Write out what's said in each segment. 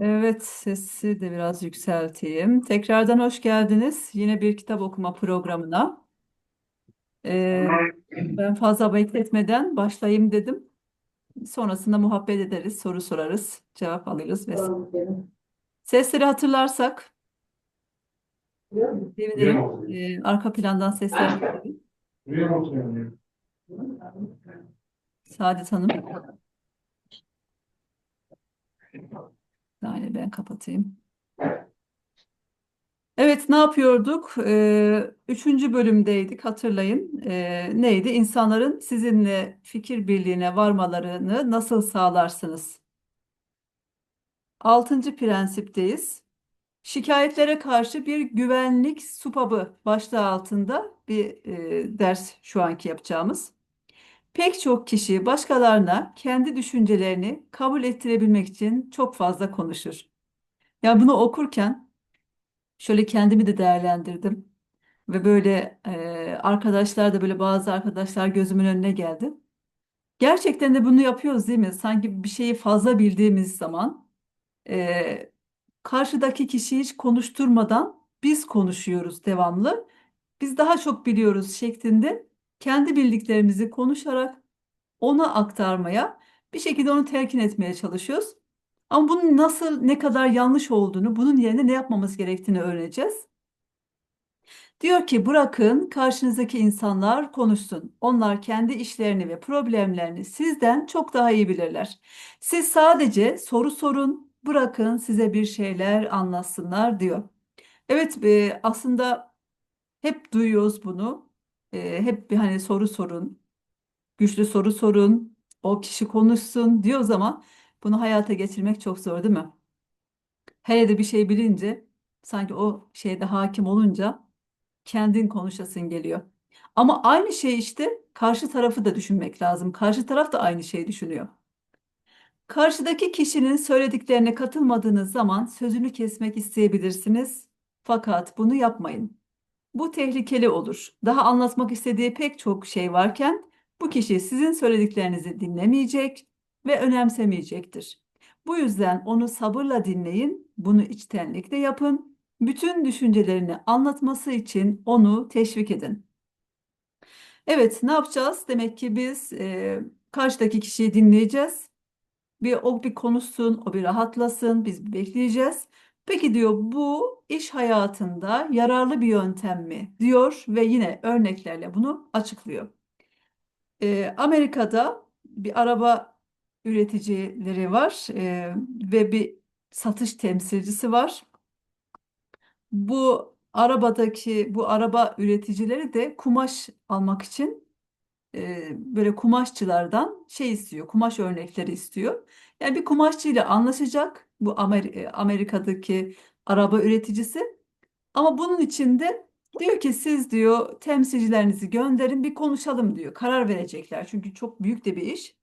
Evet, sesi de biraz yükselteyim. Tekrardan hoş geldiniz. Yine bir kitap okuma programına. Ee, ben fazla bekletmeden başlayayım dedim. Sonrasında muhabbet ederiz, soru sorarız, cevap alırız vesaire. Sesleri hatırlarsak sevinirim. Ee, arka plandan sesler. Saadet Hanım. Yani ben kapatayım. Evet, ne yapıyorduk? Ee, üçüncü bölümdeydik, hatırlayın. Ee, neydi? İnsanların sizinle fikir birliğine varmalarını nasıl sağlarsınız? Altıncı prensipteyiz. Şikayetlere karşı bir güvenlik supabı başlığı altında bir e, ders şu anki yapacağımız. Pek çok kişi başkalarına kendi düşüncelerini kabul ettirebilmek için çok fazla konuşur. Ya bunu okurken şöyle kendimi de değerlendirdim ve böyle e, arkadaşlar da böyle bazı arkadaşlar gözümün önüne geldi. Gerçekten de bunu yapıyoruz değil mi? Sanki bir şeyi fazla bildiğimiz zaman e, karşıdaki kişiyi hiç konuşturmadan biz konuşuyoruz devamlı. Biz daha çok biliyoruz şeklinde kendi bildiklerimizi konuşarak ona aktarmaya, bir şekilde onu telkin etmeye çalışıyoruz. Ama bunun nasıl, ne kadar yanlış olduğunu, bunun yerine ne yapmamız gerektiğini öğreneceğiz. Diyor ki bırakın karşınızdaki insanlar konuşsun. Onlar kendi işlerini ve problemlerini sizden çok daha iyi bilirler. Siz sadece soru sorun, bırakın size bir şeyler anlatsınlar diyor. Evet, aslında hep duyuyoruz bunu. E, hep bir hani soru sorun, güçlü soru sorun, o kişi konuşsun diyor ama bunu hayata geçirmek çok zor değil mi? Hele de bir şey bilince, sanki o şeyde hakim olunca kendin konuşasın geliyor. Ama aynı şey işte karşı tarafı da düşünmek lazım. Karşı taraf da aynı şeyi düşünüyor. Karşıdaki kişinin söylediklerine katılmadığınız zaman sözünü kesmek isteyebilirsiniz. Fakat bunu yapmayın. Bu tehlikeli olur. Daha anlatmak istediği pek çok şey varken bu kişi sizin söylediklerinizi dinlemeyecek ve önemsemeyecektir. Bu yüzden onu sabırla dinleyin, bunu içtenlikle yapın. Bütün düşüncelerini anlatması için onu teşvik edin. Evet, ne yapacağız? Demek ki biz e, karşıdaki kişiyi dinleyeceğiz. Bir o bir konuşsun, o bir rahatlasın, biz bekleyeceğiz. Peki diyor bu iş hayatında yararlı bir yöntem mi? diyor ve yine örneklerle bunu açıklıyor. Ee, Amerika'da bir araba üreticileri var e, ve bir satış temsilcisi var. Bu arabadaki bu araba üreticileri de kumaş almak için e, böyle kumaşçılardan şey istiyor, kumaş örnekleri istiyor. Yani bir kumaşçıyla anlaşacak bu e, Amerika'daki araba üreticisi. Ama bunun için de diyor ki siz diyor temsilcilerinizi gönderin bir konuşalım diyor. Karar verecekler çünkü çok büyük de bir iş.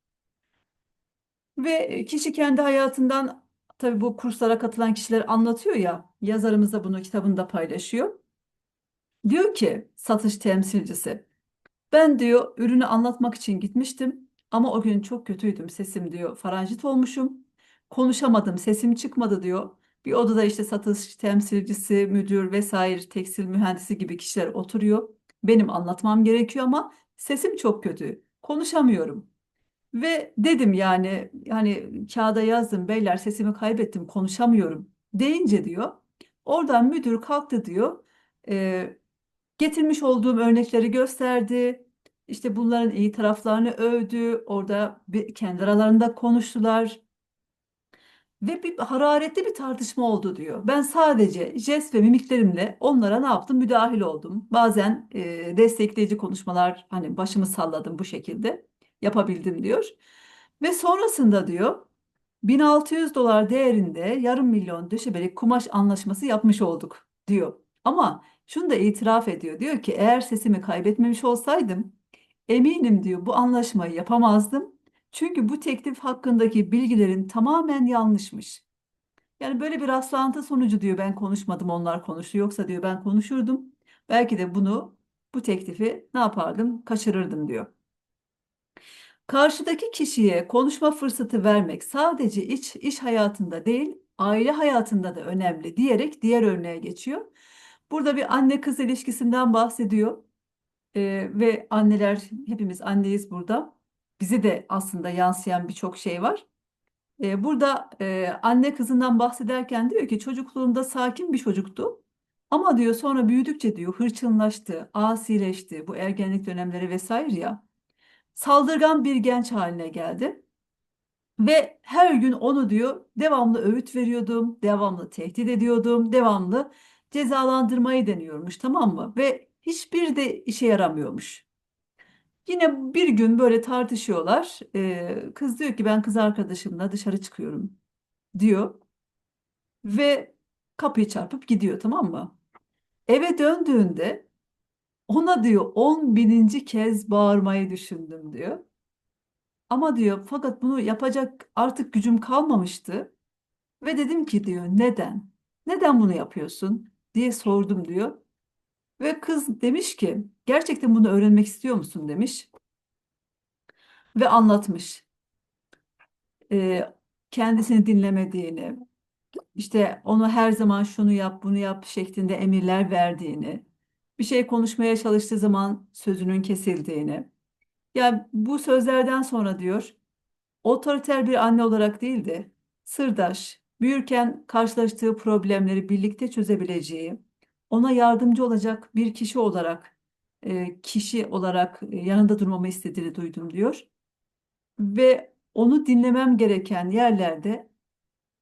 Ve kişi kendi hayatından tabii bu kurslara katılan kişiler anlatıyor ya yazarımız da bunu kitabında paylaşıyor. Diyor ki satış temsilcisi ben diyor ürünü anlatmak için gitmiştim ama o gün çok kötüydüm sesim diyor faranjit olmuşum. Konuşamadım sesim çıkmadı diyor. Bir odada işte satış temsilcisi, müdür vesaire tekstil mühendisi gibi kişiler oturuyor. Benim anlatmam gerekiyor ama sesim çok kötü. Konuşamıyorum. Ve dedim yani yani kağıda yazdım beyler sesimi kaybettim konuşamıyorum deyince diyor. Oradan müdür kalktı diyor. "E, Getirmiş olduğum örnekleri gösterdi. İşte bunların iyi taraflarını övdü. Orada bir, kendi aralarında konuştular. Ve bir hararetli bir tartışma oldu diyor. Ben sadece jest ve mimiklerimle onlara ne yaptım? Müdahil oldum. Bazen e, destekleyici konuşmalar hani başımı salladım bu şekilde yapabildim diyor. Ve sonrasında diyor 1600 dolar değerinde yarım milyon döşebelik kumaş anlaşması yapmış olduk diyor. Ama şunu da itiraf ediyor. Diyor ki eğer sesimi kaybetmemiş olsaydım eminim diyor bu anlaşmayı yapamazdım. Çünkü bu teklif hakkındaki bilgilerin tamamen yanlışmış. Yani böyle bir rastlantı sonucu diyor ben konuşmadım onlar konuştu. Yoksa diyor ben konuşurdum. Belki de bunu bu teklifi ne yapardım? Kaçırırdım diyor. Karşıdaki kişiye konuşma fırsatı vermek sadece iç, iş hayatında değil, aile hayatında da önemli diyerek diğer örneğe geçiyor. Burada bir anne kız ilişkisinden bahsediyor. Ee, ve anneler hepimiz anneyiz burada. Bize de aslında yansıyan birçok şey var. Ee, burada e, anne kızından bahsederken diyor ki çocukluğunda sakin bir çocuktu. Ama diyor sonra büyüdükçe diyor hırçınlaştı, asileşti bu ergenlik dönemleri vesaire ya. Saldırgan bir genç haline geldi. Ve her gün onu diyor devamlı öğüt veriyordum, devamlı tehdit ediyordum, devamlı cezalandırmayı deniyormuş tamam mı? Ve hiçbir de işe yaramıyormuş. Yine bir gün böyle tartışıyorlar. Ee, kız diyor ki ben kız arkadaşımla dışarı çıkıyorum diyor ve kapıyı çarpıp gidiyor tamam mı? Eve döndüğünde ona diyor on bininci kez bağırmayı düşündüm diyor. Ama diyor fakat bunu yapacak artık gücüm kalmamıştı. Ve dedim ki diyor neden? Neden bunu yapıyorsun diye sordum diyor. Ve kız demiş ki gerçekten bunu öğrenmek istiyor musun demiş. Ve anlatmış. Ee, kendisini dinlemediğini, işte ona her zaman şunu yap, bunu yap şeklinde emirler verdiğini, bir şey konuşmaya çalıştığı zaman sözünün kesildiğini. Yani bu sözlerden sonra diyor, otoriter bir anne olarak değil de sırdaş, büyürken karşılaştığı problemleri birlikte çözebileceği, ona yardımcı olacak bir kişi olarak, e, kişi olarak e, yanında durmamı istediğini duydum diyor. Ve onu dinlemem gereken yerlerde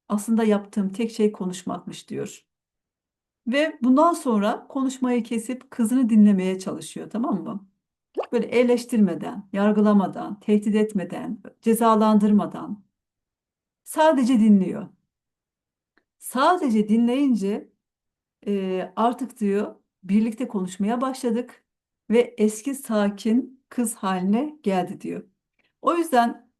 aslında yaptığım tek şey konuşmakmış diyor. Ve bundan sonra konuşmayı kesip kızını dinlemeye çalışıyor, tamam mı? Böyle eleştirmeden, yargılamadan, tehdit etmeden, cezalandırmadan sadece dinliyor. Sadece dinleyince artık diyor birlikte konuşmaya başladık ve eski sakin kız haline geldi diyor. O yüzden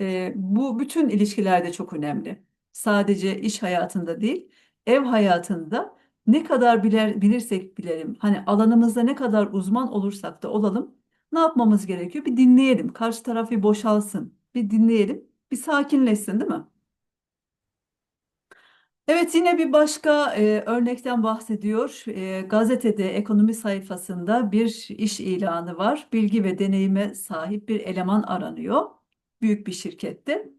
e, bu bütün ilişkilerde çok önemli. Sadece iş hayatında değil, ev hayatında ne kadar bilir, bilirsek bilelim, hani alanımızda ne kadar uzman olursak da olalım, ne yapmamız gerekiyor? Bir dinleyelim, karşı taraf bir boşalsın, bir dinleyelim, bir sakinleşsin, değil mi? Evet yine bir başka e, örnekten bahsediyor. E, gazetede ekonomi sayfasında bir iş ilanı var. Bilgi ve deneyime sahip bir eleman aranıyor. Büyük bir şirkette.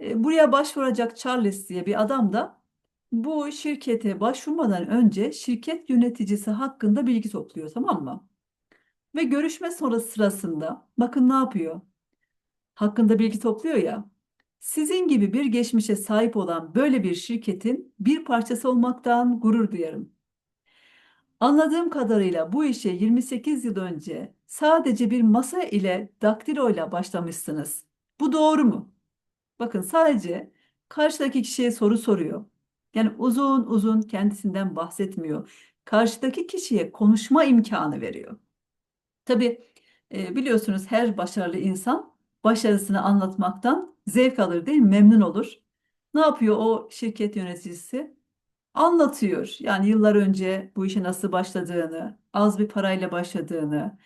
E, buraya başvuracak Charles diye bir adam da bu şirkete başvurmadan önce şirket yöneticisi hakkında bilgi topluyor tamam mı? Ve görüşme sonrası sırasında bakın ne yapıyor? Hakkında bilgi topluyor ya. Sizin gibi bir geçmişe sahip olan böyle bir şirketin bir parçası olmaktan gurur duyarım. Anladığım kadarıyla bu işe 28 yıl önce sadece bir masa ile daktiloyla başlamışsınız. Bu doğru mu? Bakın sadece karşıdaki kişiye soru soruyor. Yani uzun uzun kendisinden bahsetmiyor. Karşıdaki kişiye konuşma imkanı veriyor. Tabii e, biliyorsunuz her başarılı insan başarısını anlatmaktan zevk alır değil mi? Memnun olur. Ne yapıyor o şirket yöneticisi? Anlatıyor. Yani yıllar önce bu işe nasıl başladığını, az bir parayla başladığını,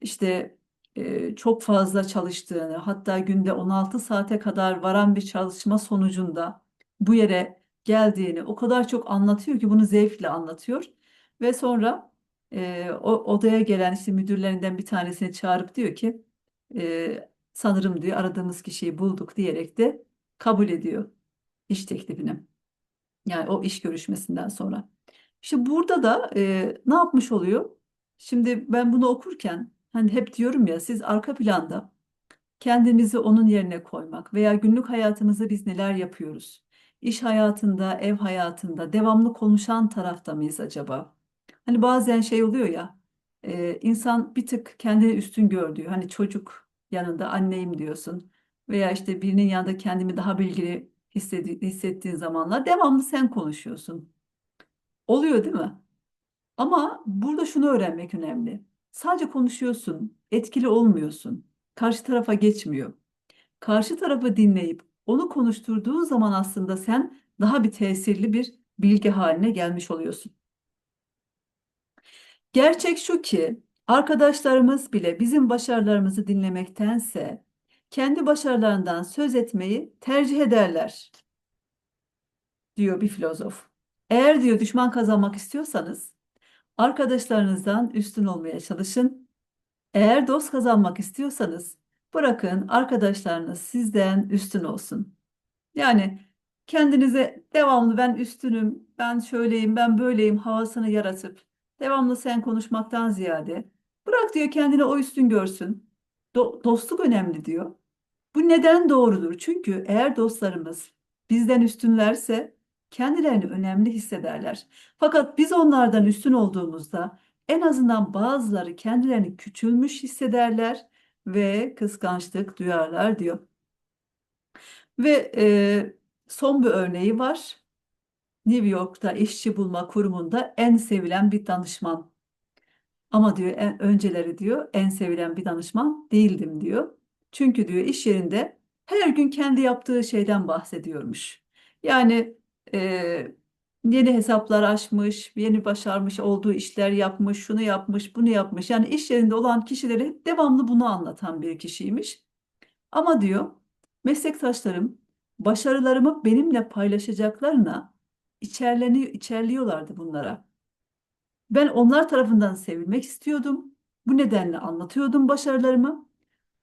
işte e, çok fazla çalıştığını, hatta günde 16 saate kadar varan bir çalışma sonucunda bu yere geldiğini o kadar çok anlatıyor ki bunu zevkle anlatıyor. Ve sonra e, o odaya gelen işte müdürlerinden bir tanesini çağırıp diyor ki e, sanırım diyor aradığımız kişiyi bulduk diyerek de kabul ediyor iş teklifini. Yani o iş görüşmesinden sonra. İşte burada da e, ne yapmış oluyor? Şimdi ben bunu okurken hani hep diyorum ya siz arka planda kendimizi onun yerine koymak veya günlük hayatımızda biz neler yapıyoruz? İş hayatında, ev hayatında devamlı konuşan tarafta mıyız acaba? Hani bazen şey oluyor ya, e, insan bir tık kendini üstün gördüğü, hani çocuk yanında anneyim diyorsun veya işte birinin yanında kendimi daha bilgili hissedi- hissettiğin zamanlar devamlı sen konuşuyorsun. Oluyor değil mi? Ama burada şunu öğrenmek önemli. Sadece konuşuyorsun, etkili olmuyorsun. Karşı tarafa geçmiyor. Karşı tarafı dinleyip onu konuşturduğun zaman aslında sen daha bir tesirli bir bilgi haline gelmiş oluyorsun. Gerçek şu ki arkadaşlarımız bile bizim başarılarımızı dinlemektense kendi başarılarından söz etmeyi tercih ederler. diyor bir filozof. Eğer diyor düşman kazanmak istiyorsanız arkadaşlarınızdan üstün olmaya çalışın. Eğer dost kazanmak istiyorsanız bırakın arkadaşlarınız sizden üstün olsun. Yani kendinize devamlı ben üstünüm, ben şöyleyim, ben böyleyim havasını yaratıp devamlı sen konuşmaktan ziyade bırak diyor kendini o üstün görsün. Do- dostluk önemli diyor. Bu neden doğrudur? Çünkü eğer dostlarımız bizden üstünlerse kendilerini önemli hissederler. Fakat biz onlardan üstün olduğumuzda en azından bazıları kendilerini küçülmüş hissederler ve kıskançlık duyarlar diyor. Ve e, son bir örneği var. New York'ta işçi bulma kurumunda en sevilen bir danışman. Ama diyor en, önceleri diyor en sevilen bir danışman değildim diyor. Çünkü diyor iş yerinde her gün kendi yaptığı şeyden bahsediyormuş. Yani e, yeni hesaplar açmış, yeni başarmış olduğu işler yapmış, şunu yapmış, bunu yapmış. Yani iş yerinde olan kişileri devamlı bunu anlatan bir kişiymiş. Ama diyor meslektaşlarım başarılarımı benimle paylaşacaklarına içerleniyor, içerliyorlardı bunlara. Ben onlar tarafından sevilmek istiyordum. Bu nedenle anlatıyordum başarılarımı.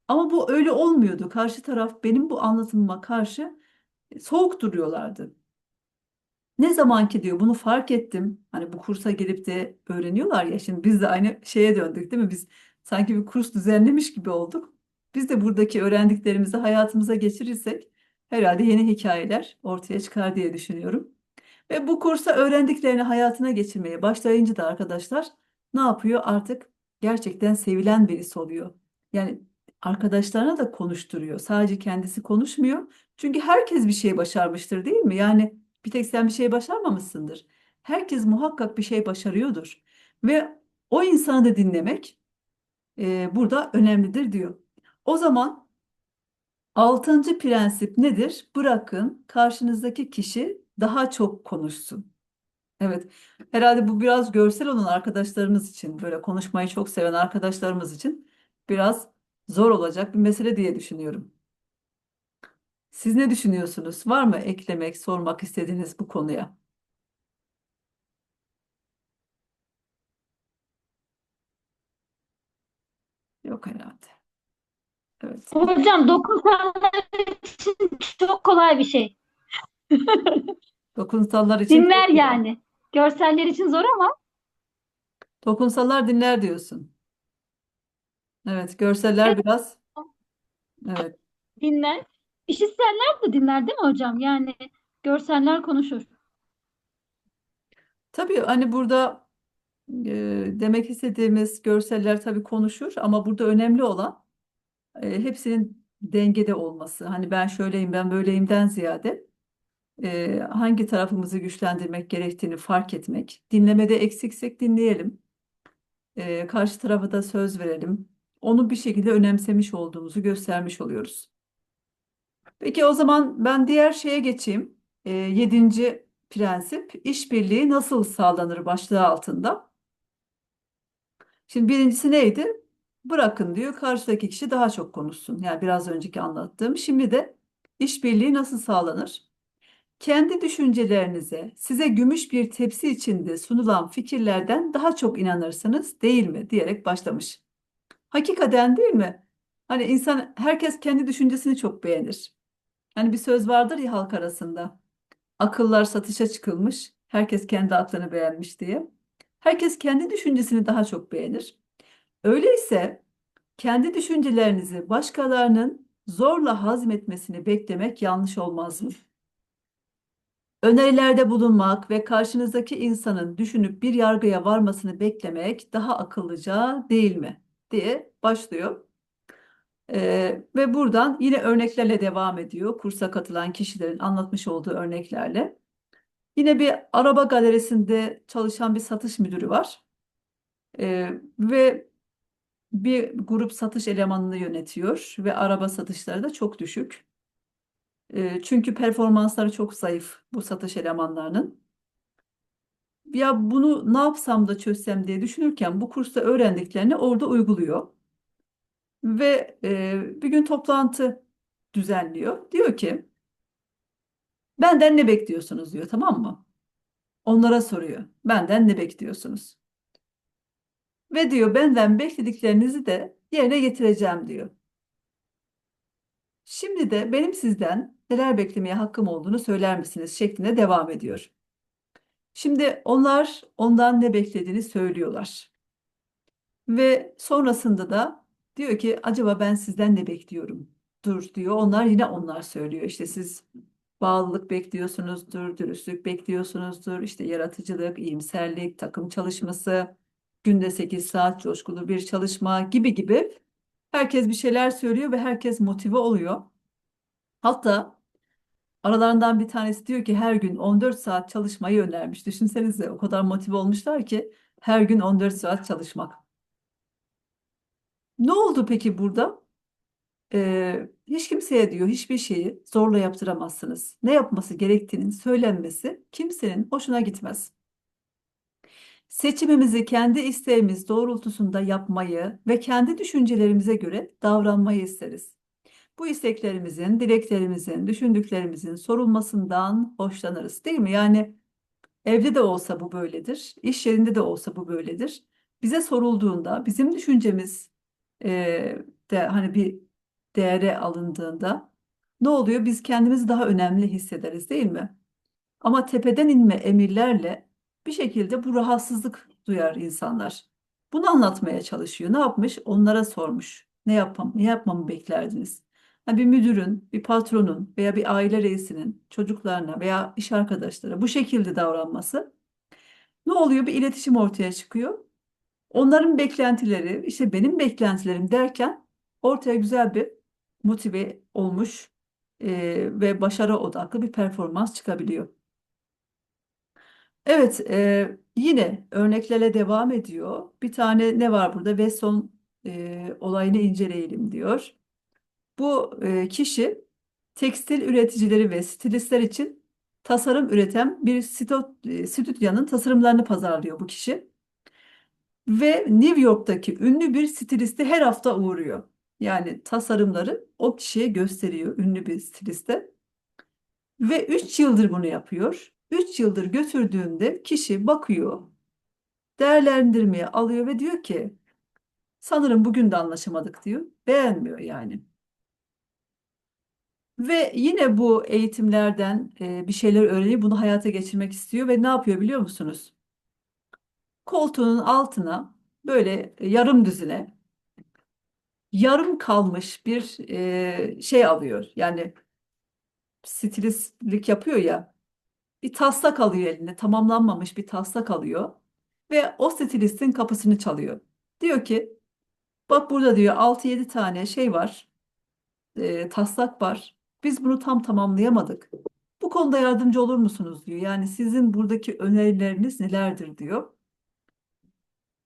Ama bu öyle olmuyordu. Karşı taraf benim bu anlatımıma karşı soğuk duruyorlardı. Ne zaman ki diyor bunu fark ettim. Hani bu kursa gelip de öğreniyorlar ya. Şimdi biz de aynı şeye döndük değil mi? Biz sanki bir kurs düzenlemiş gibi olduk. Biz de buradaki öğrendiklerimizi hayatımıza geçirirsek herhalde yeni hikayeler ortaya çıkar diye düşünüyorum. Ve bu kursa öğrendiklerini hayatına geçirmeye başlayınca da arkadaşlar ne yapıyor? Artık gerçekten sevilen birisi oluyor. Yani arkadaşlarına da konuşturuyor. Sadece kendisi konuşmuyor. Çünkü herkes bir şey başarmıştır değil mi? Yani bir tek sen bir şey başarmamışsındır. Herkes muhakkak bir şey başarıyordur. Ve o insanı da dinlemek e, burada önemlidir diyor. O zaman altıncı prensip nedir? Bırakın karşınızdaki kişi daha çok konuşsun. Evet, herhalde bu biraz görsel olan arkadaşlarımız için, böyle konuşmayı çok seven arkadaşlarımız için biraz zor olacak bir mesele diye düşünüyorum. Siz ne düşünüyorsunuz? Var mı eklemek, sormak istediğiniz bu konuya? Yok herhalde. Evet. Hocam dokunsallar için çok kolay bir şey. Dokunsallar için Dinler yani. Görseller için zor ama Dokunsallar dinler diyorsun. Evet, görseller biraz. Evet. dinler. İşitseller de dinler değil mi hocam? Yani görseller konuşur. Tabii hani burada e, demek istediğimiz görseller tabii konuşur ama burada önemli olan e, hepsinin dengede olması. Hani ben şöyleyim, ben böyleyimden ziyade e, hangi tarafımızı güçlendirmek gerektiğini fark etmek. Dinlemede eksiksek dinleyelim. E, karşı tarafa da söz verelim. Onu bir şekilde önemsemiş olduğumuzu göstermiş oluyoruz. Peki o zaman ben diğer şeye geçeyim. E, yedinci prensip işbirliği nasıl sağlanır başlığı altında. Şimdi birincisi neydi? Bırakın diyor karşıdaki kişi daha çok konuşsun. Yani biraz önceki anlattığım. Şimdi de işbirliği nasıl sağlanır? Kendi düşüncelerinize size gümüş bir tepsi içinde sunulan fikirlerden daha çok inanırsınız değil mi? diyerek başlamış. Hakikaten değil mi? Hani insan herkes kendi düşüncesini çok beğenir. Hani bir söz vardır ya halk arasında. Akıllar satışa çıkılmış. Herkes kendi aklını beğenmiş diye. Herkes kendi düşüncesini daha çok beğenir. Öyleyse kendi düşüncelerinizi başkalarının zorla hazmetmesini beklemek yanlış olmaz mı? Önerilerde bulunmak ve karşınızdaki insanın düşünüp bir yargıya varmasını beklemek daha akıllıca değil mi? diye başlıyor. Ee, ve buradan yine örneklerle devam ediyor. Kursa katılan kişilerin anlatmış olduğu örneklerle. Yine bir araba galerisinde çalışan bir satış müdürü var. Ee, ve bir grup satış elemanını yönetiyor ve araba satışları da çok düşük. Ee, çünkü performansları çok zayıf bu satış elemanlarının. Ya bunu ne yapsam da çözsem diye düşünürken bu kursta öğrendiklerini orada uyguluyor. Ve e, bir gün toplantı düzenliyor. Diyor ki Benden ne bekliyorsunuz diyor tamam mı? Onlara soruyor. Benden ne bekliyorsunuz? Ve diyor benden beklediklerinizi de yerine getireceğim diyor. Şimdi de benim sizden neler beklemeye hakkım olduğunu söyler misiniz şeklinde devam ediyor. Şimdi onlar ondan ne beklediğini söylüyorlar. Ve sonrasında da diyor ki acaba ben sizden ne bekliyorum? Dur diyor. Onlar yine onlar söylüyor. İşte siz bağlılık bekliyorsunuzdur, dürüstlük bekliyorsunuzdur, işte yaratıcılık, iyimserlik, takım çalışması, günde 8 saat coşkulu bir çalışma gibi gibi herkes bir şeyler söylüyor ve herkes motive oluyor. Hatta aralarından bir tanesi diyor ki her gün 14 saat çalışmayı önermiş. Düşünsenize o kadar motive olmuşlar ki her gün 14 saat çalışmak. Ne oldu peki burada? Ee, hiç kimseye diyor hiçbir şeyi zorla yaptıramazsınız. Ne yapması gerektiğinin söylenmesi kimsenin hoşuna gitmez. Seçimimizi kendi isteğimiz doğrultusunda yapmayı ve kendi düşüncelerimize göre davranmayı isteriz. Bu isteklerimizin, dileklerimizin, düşündüklerimizin sorulmasından hoşlanırız, değil mi? Yani evde de olsa bu böyledir, iş yerinde de olsa bu böyledir. Bize sorulduğunda, bizim düşüncemiz e, de hani bir değere alındığında ne oluyor? Biz kendimizi daha önemli hissederiz, değil mi? Ama tepeden inme emirlerle bir şekilde bu rahatsızlık duyar insanlar. Bunu anlatmaya çalışıyor. Ne yapmış? Onlara sormuş. Ne yapmam, ne yapmamı beklerdiniz? Ha, bir müdürün, bir patronun veya bir aile reisinin çocuklarına veya iş arkadaşlara bu şekilde davranması ne oluyor? Bir iletişim ortaya çıkıyor. Onların beklentileri, işte benim beklentilerim derken ortaya güzel bir motive olmuş e, ve başarı odaklı bir performans çıkabiliyor. Evet, e, yine örneklerle devam ediyor. Bir tane ne var burada? Wesson e, olayını inceleyelim diyor. Bu e, kişi tekstil üreticileri ve stilistler için tasarım üreten bir sito- e, tasarımlarını pazarlıyor bu kişi. Ve New York'taki ünlü bir stilisti her hafta uğruyor. Yani tasarımları o kişiye gösteriyor ünlü bir stiliste. Ve 3 yıldır bunu yapıyor. 3 yıldır götürdüğünde kişi bakıyor, değerlendirmeye alıyor ve diyor ki sanırım bugün de anlaşamadık diyor. Beğenmiyor yani. Ve yine bu eğitimlerden e, bir şeyler öğrenip bunu hayata geçirmek istiyor ve ne yapıyor biliyor musunuz? Koltuğunun altına böyle yarım düzine yarım kalmış bir e, şey alıyor. Yani stilistlik yapıyor ya bir taslak alıyor eline tamamlanmamış bir taslak alıyor ve o stilistin kapısını çalıyor. Diyor ki bak burada diyor 6-7 tane şey var e, taslak var. Biz bunu tam tamamlayamadık. Bu konuda yardımcı olur musunuz diyor. Yani sizin buradaki önerileriniz nelerdir diyor.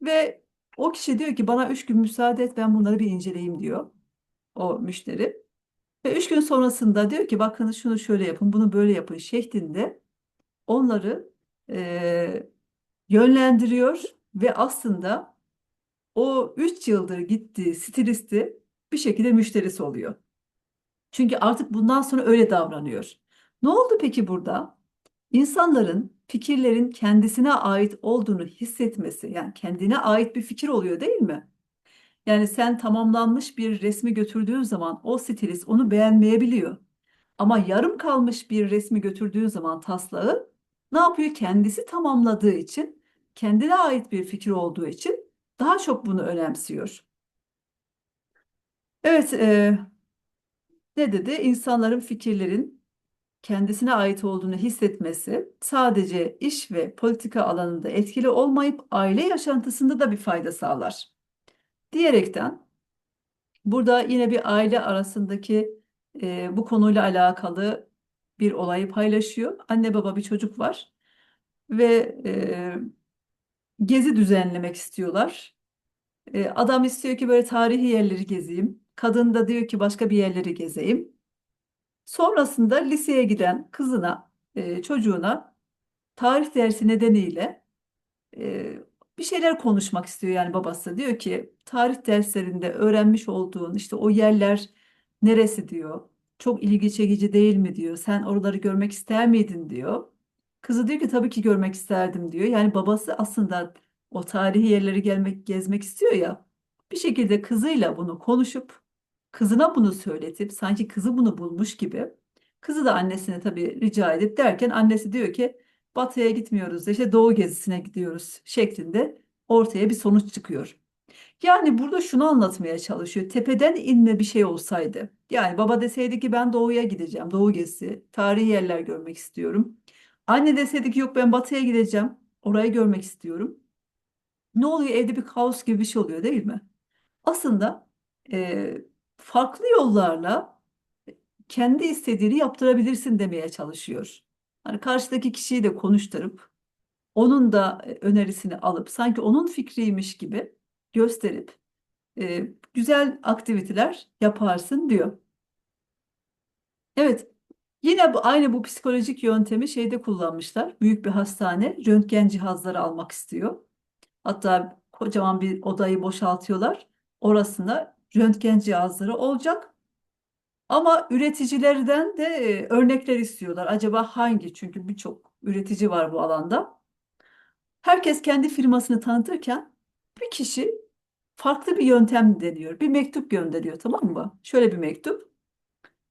Ve o kişi diyor ki bana üç gün müsaade et ben bunları bir inceleyeyim diyor o müşteri. Ve üç gün sonrasında diyor ki bakın şunu şöyle yapın bunu böyle yapın şeklinde onları e, yönlendiriyor ve aslında o 3 yıldır gittiği stilisti bir şekilde müşterisi oluyor. Çünkü artık bundan sonra öyle davranıyor. Ne oldu peki burada? İnsanların fikirlerin kendisine ait olduğunu hissetmesi, yani kendine ait bir fikir oluyor değil mi? Yani sen tamamlanmış bir resmi götürdüğün zaman o stilist onu beğenmeyebiliyor. Ama yarım kalmış bir resmi götürdüğün zaman taslağı ne yapıyor? Kendisi tamamladığı için, kendine ait bir fikir olduğu için daha çok bunu önemsiyor. Evet, e, ne dedi? İnsanların fikirlerin kendisine ait olduğunu hissetmesi sadece iş ve politika alanında etkili olmayıp aile yaşantısında da bir fayda sağlar. Diyerekten burada yine bir aile arasındaki e, bu konuyla alakalı bir olayı paylaşıyor. Anne baba bir çocuk var ve e, gezi düzenlemek istiyorlar. E, adam istiyor ki böyle tarihi yerleri gezeyim. Kadın da diyor ki başka bir yerleri gezeyim. Sonrasında liseye giden kızına, e, çocuğuna tarih dersi nedeniyle e, bir şeyler konuşmak istiyor yani babası. Diyor ki tarih derslerinde öğrenmiş olduğun işte o yerler neresi diyor. Çok ilgi çekici değil mi diyor. Sen oraları görmek ister miydin diyor. Kızı diyor ki tabii ki görmek isterdim diyor. Yani babası aslında o tarihi yerleri gelmek, gezmek istiyor ya. Bir şekilde kızıyla bunu konuşup kızına bunu söyletip sanki kızı bunu bulmuş gibi. Kızı da annesine tabii rica edip derken annesi diyor ki batıya gitmiyoruz da işte doğu gezisine gidiyoruz şeklinde ortaya bir sonuç çıkıyor. Yani burada şunu anlatmaya çalışıyor. Tepeden inme bir şey olsaydı. Yani baba deseydi ki ben doğuya gideceğim. Doğu gezisi, tarihi yerler görmek istiyorum. Anne deseydi ki yok ben batıya gideceğim. Orayı görmek istiyorum. Ne oluyor? Evde bir kaos gibi bir şey oluyor değil mi? Aslında e, farklı yollarla kendi istediğini yaptırabilirsin demeye çalışıyor. Hani karşıdaki kişiyi de konuşturup onun da e, önerisini alıp sanki onun fikriymiş gibi gösterip e, güzel aktiviteler yaparsın diyor. Evet, yine bu, aynı bu psikolojik yöntemi şeyde kullanmışlar. Büyük bir hastane röntgen cihazları almak istiyor. Hatta kocaman bir odayı boşaltıyorlar. Orasında röntgen cihazları olacak. Ama üreticilerden de e, örnekler istiyorlar. Acaba hangi? Çünkü birçok üretici var bu alanda. Herkes kendi firmasını tanıtırken bir kişi farklı bir yöntem deniyor. Bir mektup gönderiyor tamam mı? Şöyle bir mektup.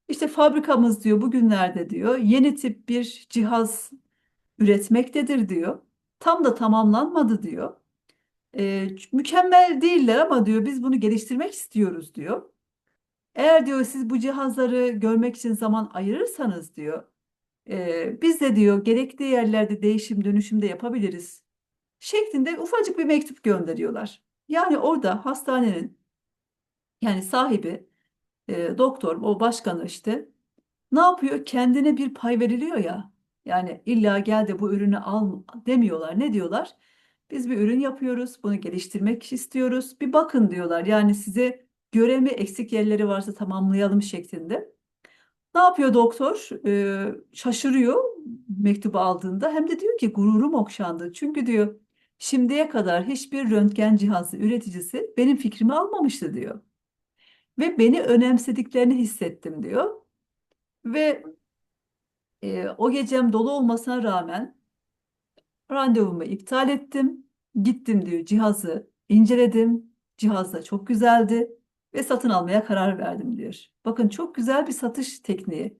İşte fabrikamız diyor bugünlerde diyor yeni tip bir cihaz üretmektedir diyor. Tam da tamamlanmadı diyor. E, mükemmel değiller ama diyor biz bunu geliştirmek istiyoruz diyor. Eğer diyor siz bu cihazları görmek için zaman ayırırsanız diyor e, biz de diyor gerekli yerlerde değişim dönüşüm de yapabiliriz şeklinde ufacık bir mektup gönderiyorlar. Yani orada hastanenin yani sahibi e, doktor o başkanı işte ne yapıyor? Kendine bir pay veriliyor ya. Yani illa gel de bu ürünü al demiyorlar. Ne diyorlar? Biz bir ürün yapıyoruz. Bunu geliştirmek istiyoruz. Bir bakın diyorlar. Yani size göre mi eksik yerleri varsa tamamlayalım şeklinde. Ne yapıyor doktor? Ee, şaşırıyor mektubu aldığında. Hem de diyor ki gururum okşandı. Çünkü diyor şimdiye kadar hiçbir röntgen cihazı üreticisi benim fikrimi almamıştı diyor. Ve beni önemsediklerini hissettim diyor. Ve e, o gecem dolu olmasına rağmen randevumu iptal ettim. Gittim diyor cihazı inceledim. Cihaz da çok güzeldi ve satın almaya karar verdim diyor. Bakın çok güzel bir satış tekniği.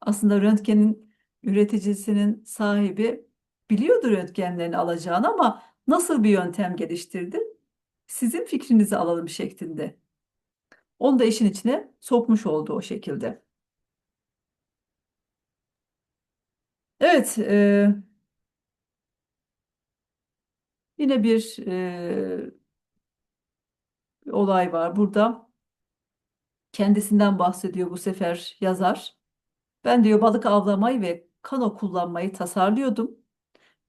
Aslında röntgenin üreticisinin sahibi biliyordu röntgenlerini alacağını ama nasıl bir yöntem geliştirdi? Sizin fikrinizi alalım şeklinde. Onu da işin içine sokmuş oldu o şekilde. Evet, e, yine bir e, olay var burada. Kendisinden bahsediyor bu sefer yazar. Ben diyor balık avlamayı ve kano kullanmayı tasarlıyordum.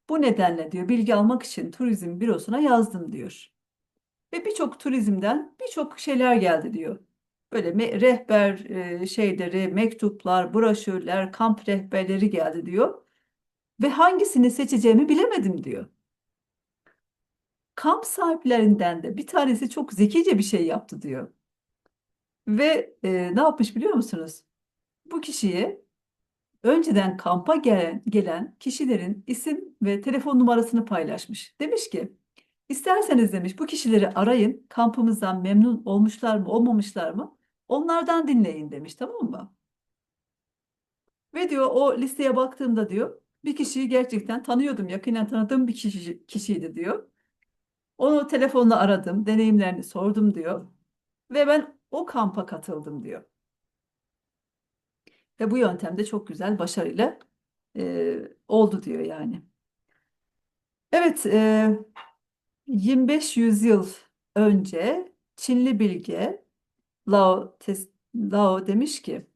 Bu nedenle diyor bilgi almak için turizm bürosuna yazdım diyor. Ve birçok turizmden birçok şeyler geldi diyor. Böyle rehber e, şeyleri, mektuplar, broşürler, kamp rehberleri geldi diyor. Ve hangisini seçeceğimi bilemedim diyor. Kamp sahiplerinden de bir tanesi çok zekice bir şey yaptı diyor. Ve e, ne yapmış biliyor musunuz? Bu kişiye önceden kampa gelen, gelen kişilerin isim ve telefon numarasını paylaşmış. Demiş ki, isterseniz demiş bu kişileri arayın, kampımızdan memnun olmuşlar mı, olmamışlar mı? Onlardan dinleyin demiş, tamam mı? Ve diyor o listeye baktığımda diyor, bir kişiyi gerçekten tanıyordum, yakinen tanıdığım bir kişi, kişiydi diyor. Onu telefonla aradım, deneyimlerini sordum diyor. Ve ben o kampa katıldım diyor. Ve bu yöntemde çok güzel başarıyla e, oldu diyor yani. Evet, e, 25 yüzyıl önce Çinli bilge Lao, Lao demiş ki,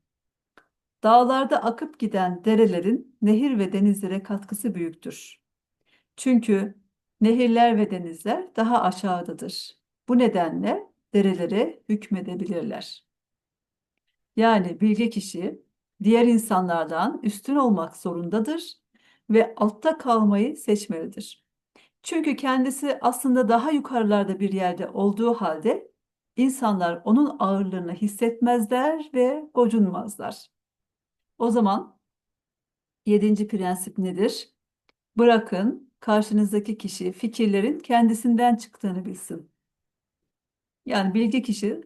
dağlarda akıp giden derelerin nehir ve denizlere katkısı büyüktür. Çünkü nehirler ve denizler daha aşağıdadır. Bu nedenle derelere hükmedebilirler. Yani bilge kişi diğer insanlardan üstün olmak zorundadır ve altta kalmayı seçmelidir. Çünkü kendisi aslında daha yukarılarda bir yerde olduğu halde insanlar onun ağırlığını hissetmezler ve gocunmazlar. O zaman yedinci prensip nedir? Bırakın karşınızdaki kişi fikirlerin kendisinden çıktığını bilsin. Yani bilgi kişi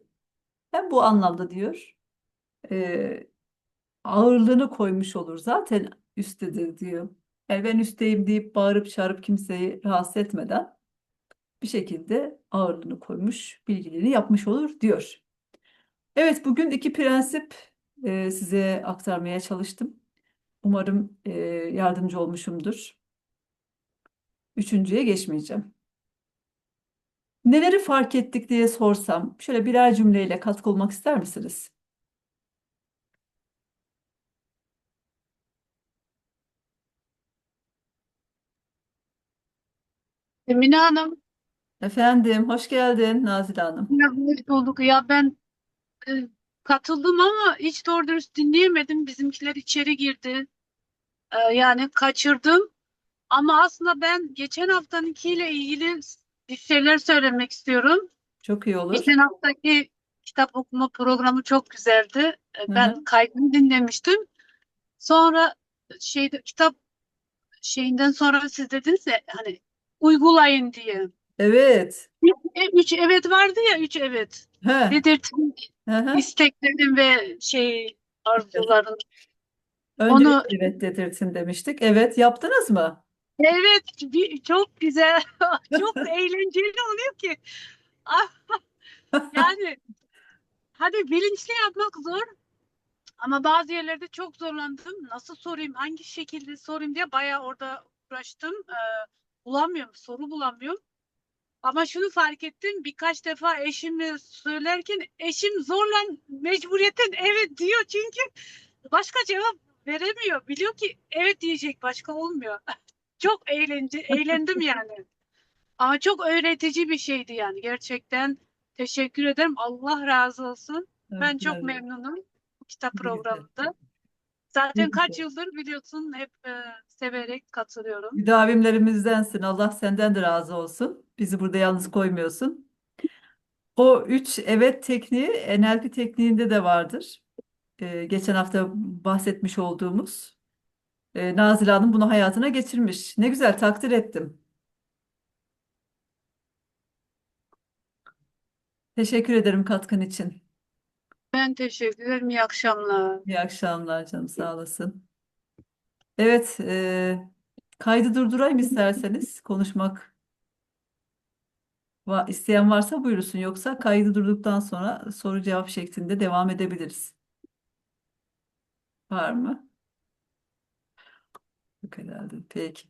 hem bu anlamda diyor, ağırlığını koymuş olur. Zaten üsttedir diyor. Yani ben üstteyim deyip bağırıp çağırıp kimseyi rahatsız etmeden bir şekilde ağırlığını koymuş, bilgiliğini yapmış olur diyor. Evet, bugün iki prensip e, size aktarmaya çalıştım. Umarım e, yardımcı olmuşumdur. Üçüncüye geçmeyeceğim. Neleri fark ettik diye sorsam, şöyle birer cümleyle katkı olmak ister misiniz? Emine Hanım, Efendim, hoş geldin Nazile Hanım. ya hoş bulduk. Ya ben e, katıldım ama hiç doğru dürüst dinleyemedim. Bizimkiler içeri girdi. E, yani kaçırdım. Ama aslında ben geçen haftanınkiyle ilgili bir şeyler söylemek istiyorum. Çok iyi olur. Geçen haftaki kitap okuma programı çok güzeldi. E, Hı ben hı. kaydını dinlemiştim. Sonra şeyde kitap şeyinden sonra siz dediniz ya hani uygulayın diye. Evet. E, üç evet vardı ya üç evet. He. Hı hı. isteklerin ve şey arzuların. Önce Onu evet dedirtin demiştik. Evet, yaptınız mı? evet bir, çok güzel çok eğlenceli oluyor ki yani hadi bilinçli yapmak zor ama bazı yerlerde çok zorlandım. Nasıl sorayım, hangi şekilde sorayım diye bayağı orada uğraştım. Ee, bulamıyorum, soru bulamıyorum. Ama şunu fark ettim birkaç defa eşimle söylerken eşim zorla mecburiyetten evet diyor çünkü başka cevap veremiyor. Biliyor ki evet diyecek başka olmuyor. Çok eğlence, eğlendim yani. Ama çok öğretici bir şeydi yani gerçekten. Teşekkür ederim. Allah razı olsun. Ben Evet, çok evet. memnunum bu kitap programında. Zaten kaç yıldır biliyorsun hep e, severek katılıyorum. Müdavimlerimizdensin. Allah senden de razı olsun. Bizi burada yalnız koymuyorsun. O üç evet tekniği NLP tekniğinde de vardır. Ee, geçen hafta bahsetmiş olduğumuz. Ee, Nazile Hanım bunu hayatına geçirmiş. Ne güzel takdir ettim. Teşekkür ederim katkın için. Ben teşekkür ederim. İyi akşamlar. İyi akşamlar canım sağ olasın. Evet, e, kaydı durdurayım isterseniz. Konuşmak va isteyen varsa buyursun. Yoksa kaydı durduktan sonra soru cevap şeklinde devam edebiliriz. Var mı? Yok herhalde. Peki.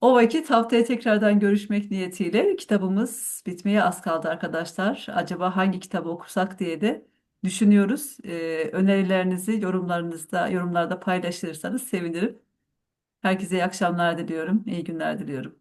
O vakit haftaya tekrardan görüşmek niyetiyle kitabımız bitmeye az kaldı arkadaşlar. Acaba hangi kitabı okusak diye de düşünüyoruz. E, önerilerinizi yorumlarınızda, yorumlarda paylaşırsanız sevinirim. Herkese iyi akşamlar diliyorum. İyi günler diliyorum.